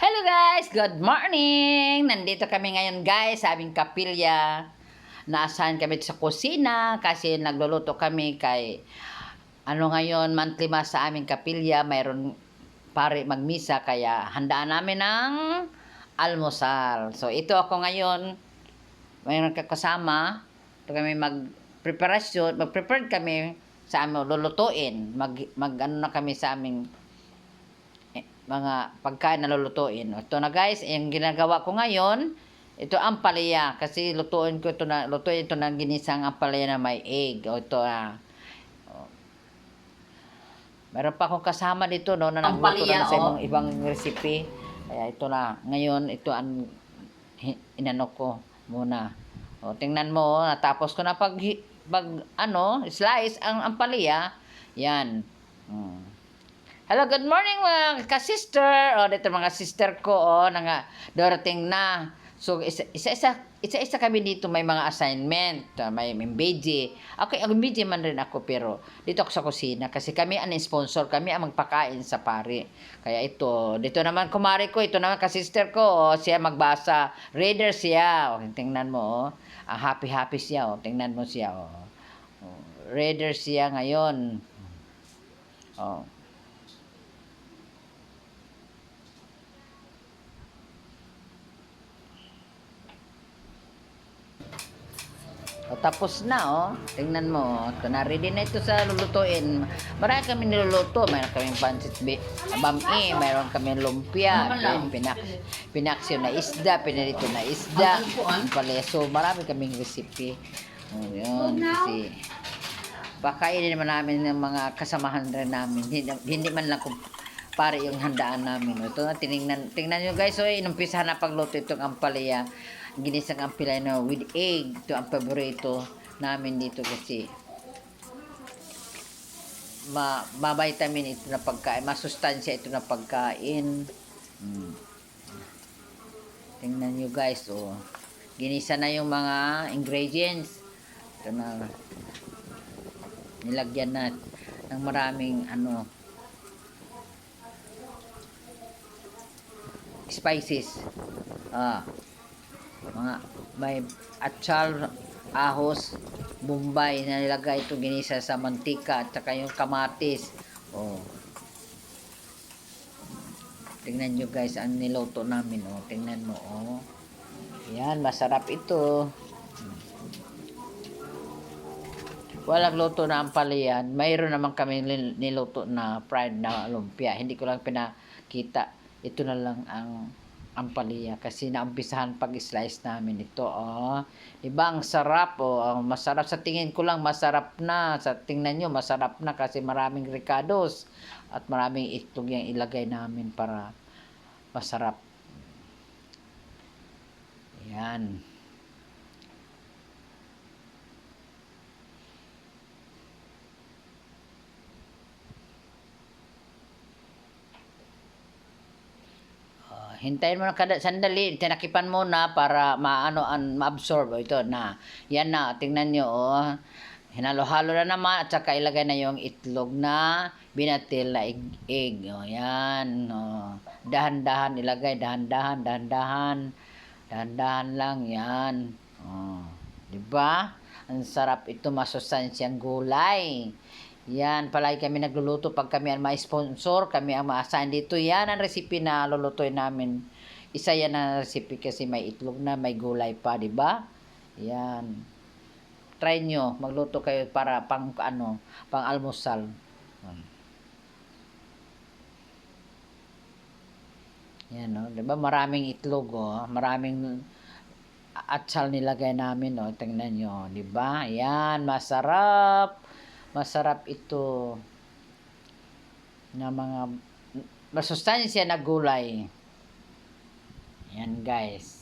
guys! Good morning! Nandito kami ngayon guys sa aming kapilya. Naasahan kami sa kusina kasi nagluluto kami kay ano ngayon, monthly mass sa aming kapilya. Mayroon pare magmisa kaya handaan namin ng almusal. So ito ako ngayon. Mayroon kakasama. Ito kami mag-preparasyon. Mag-prepare kami sa aming lulutuin. Mag, mag ano na kami sa aming mga pagkain na lulutuin. Ito na guys, yung ginagawa ko ngayon, ito ang palaya. Kasi lutuin ko ito na, lutuin ito ng ginisang ang palaya na may egg. O ito ah. O. Meron pa akong kasama dito no, na nagluto na sa oh. ibang, ibang recipe. Kaya ito na. Ngayon, ito ang inano ko muna. O, tingnan mo, oh, natapos ko na pag, pag ano, slice ang ampalaya. Yan. Hello, good morning mga ka-sister. O, dito mga sister ko, o, nga darating na. So, isa- isa-isa, isa-isa kami dito may mga assignment. Ah, May, may BJ. Okay, ang BJ man rin ako, pero dito ako sa kusina. Kasi kami ang sponsor, kami ang magpakain sa pari. Kaya ito, dito naman kumari ko, ito naman ka-sister ko, o, siya magbasa. Reader siya. O, tingnan mo, o. Ah, happy-happy siya, o. Tingnan mo siya, o reader siya ngayon. Oh. O, tapos na, oh. Tingnan mo, oh. Ito na, ready na ito sa lulutuin. Marami kami niluluto. Mayroon kaming pancit bami, mayroon kami lumpia, Ano pinak pinaksyo na isda, pinarito na isda, tagpuan? ang paleso. Marami kaming recipe. Oh, yun, kasi pakainin naman namin ng mga kasamahan rin namin. Hindi, hindi man lang kung pare yung handaan namin. Ito na, tinignan, tingnan nyo guys, so, inumpisahan na pagluto itong ampalaya. Ginisang ampalaya na with egg. Ito ang paborito namin dito kasi ma, ma-vitamin ito na pagkain, masustansya ito na pagkain. Mm. Tingnan nyo guys, oh. Ginisa na yung mga ingredients. Ito na, nilagyan na ng maraming ano spices ah mga may atsal ahos bombay na nilagay ito ginisa sa mantika at saka yung kamatis oh tingnan nyo guys ang niluto namin oh tingnan mo oh yan masarap ito walang luto na ang palayan. Mayroon naman kami nil- niluto na fried na lumpia. Hindi ko lang pinakita. Ito na lang ang ampalaya kasi naumpisahan pag-slice namin ito. Oh. Diba ang sarap? Oh. Ang masarap sa tingin ko lang masarap na. Sa tingnan nyo masarap na kasi maraming ricados at maraming itlog yung ilagay namin para masarap. Yan. Hintayin mo na kada sandali, tinakipan mo na para maano an ma-absorb Oh, ito na. Yan na, tingnan nyo oh. Hinalo-halo na naman at saka ilagay na yung itlog na binatil na egg. egg. Oh, yan. Oh. Dahan-dahan ilagay, dahan-dahan, dahan-dahan. Dahan-dahan lang yan. Oh. 'Di ba? Ang sarap ito, masustansyang gulay. Yan, palagi kami nagluluto pag kami ang ma-sponsor, kami ang ma-assign dito. Yan ang recipe na lulutuin namin. Isa yan ang recipe kasi may itlog na, may gulay pa, di ba? Yan. Try nyo, magluto kayo para pang ano, pang almusal. Yan, no? Di ba? Maraming itlog, oh. Maraming atsal nilagay namin, oh. Tingnan nyo, di ba? Yan, masarap. Masarap ito na mga masustansya na gulay. Yan, guys.